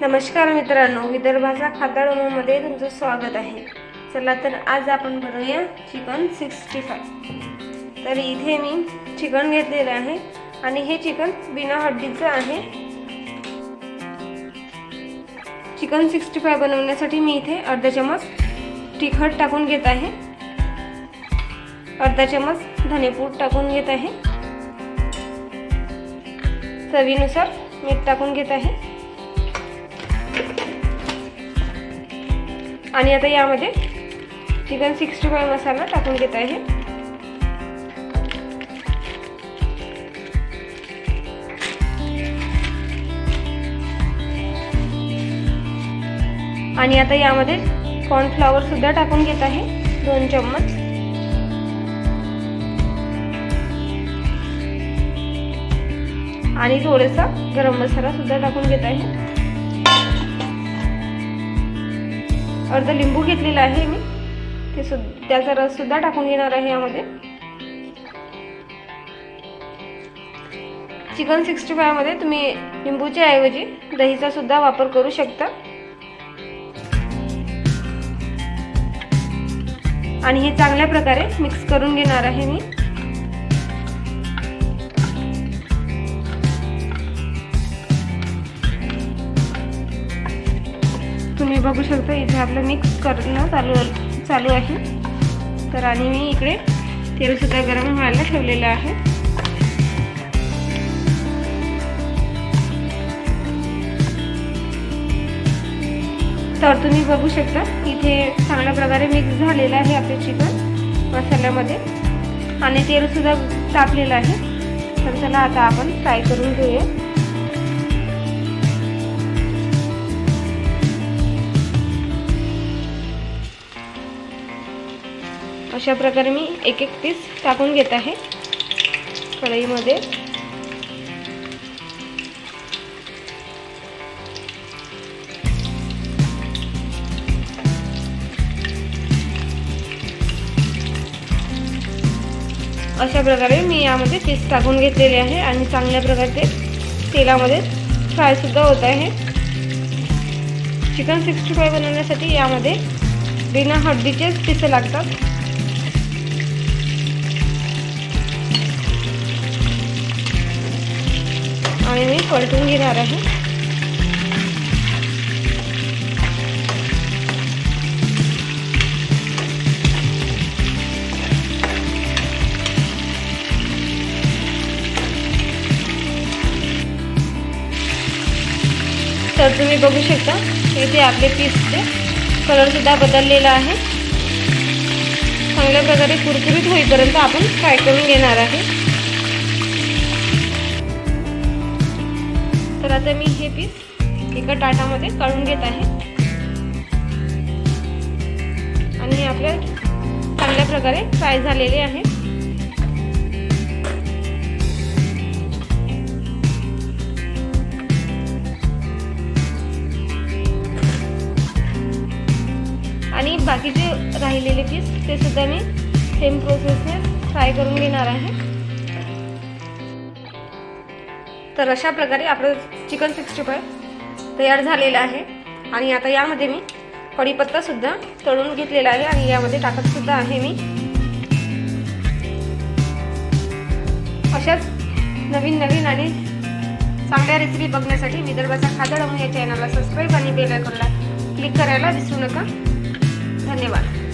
नमस्कार मित्रांनो विदर्भाचा खादाडोमध्ये तुमचं स्वागत आहे. चला तर आज आपण बनवूया चिकन सिक्स्टी फाय. तर इथे मी चिकन घेतलेलं आहे आणि हे चिकन बिना हड्डीचं आहे. चिकन सिक्स्टी फाय बनवण्यासाठी मी इथे अर्धा चमच तिखट टाकून घेत आहे. अर्धा चमच धनेपूड टाकून घेत आहे. चवीनुसार मीठ टाकून घेत आहे. आणि आता यामध्ये चिकन सिक्स्टी फाय मसाला टाकून घेत आहे. आणि आता यामध्ये कॉर्नफ्लॉवर सुद्धा टाकून घेत आहे दोन चम्मच. आणि थोडासा गरम मसाला सुद्धा टाकून घेत आहे. अर्ध लिंबू घेतलेला आहे मी. ते सु त्याचा रस सुद्धा टाकून घेणार आहे यामध्ये. चिकन सिक्स्टी फायमध्ये तुम्ही लिंबूच्या ऐवजी दहीचा सुद्धा वापर करू शकता. आणि हे चांगल्या प्रकारे मिक्स करून घेणार आहे मी. तुम्ही बघू शकता इथे आपलं मिक्स करणं चालू चालू आहे. तर आणि मी इकडे तेलसुद्धा गरम व्हायला ठेवलेलं आहे. तर तुम्ही बघू शकता इथे चांगल्या प्रकारे मिक्स झालेलं आहे आपले चिकन मसाल्यामध्ये. आणि तेलसुद्धा तापलेलं आहे. तर चला आता आपण फ्राय करून घेऊया. अशा प्रकारे मी एक एक पीस टाकून घेत आहे कढईमध्ये. अशा प्रकारे मी यामध्ये पीस टाकून घेतलेले आहे आणि चांगल्या प्रकारे तेलामध्ये फ्रायसुद्धा होत आहे. चिकन सिक्स्टी फाय बनवण्यासाठी यामध्ये बिना हड्डीचेच पिसं लागतात. आणि मी पलटून घेणार आहे. तर तुम्ही बघू शकता इथे आपले पीसचे कलरसुद्धा बदललेला आहे. चांगल्या प्रकारे कुरकुरीत होईपर्यंत आपण फ्राय करून घेणार आहे. तर आता मी हे पीस एका ताटामध्ये काढून घेत आहे. आणि हे आपल्या चांगल्या प्रकारे फ्राय झालेले आहे. आणि बाकीचे राहिलेले पीस ते सुद्धा मी सेम प्रोसेसने फ्राय करून घेणार आहे. तर अशा प्रकारे आपलं चिकन सिक्स्टी फाय तयार झालेलं आहे. आणि आता यामध्ये मी कढीपत्तासुद्धा तळून घेतलेला आहे आणि यामध्ये टाकतसुद्धा आहे मी. अशाच नवीन नवीन आणि चांगल्या रेसिपी बघण्यासाठी विदर्भाचा खादडम या चॅनलला सबस्क्राईब आणि बेल आयकॉनला क्लिक करायला विसरू नका. धन्यवाद.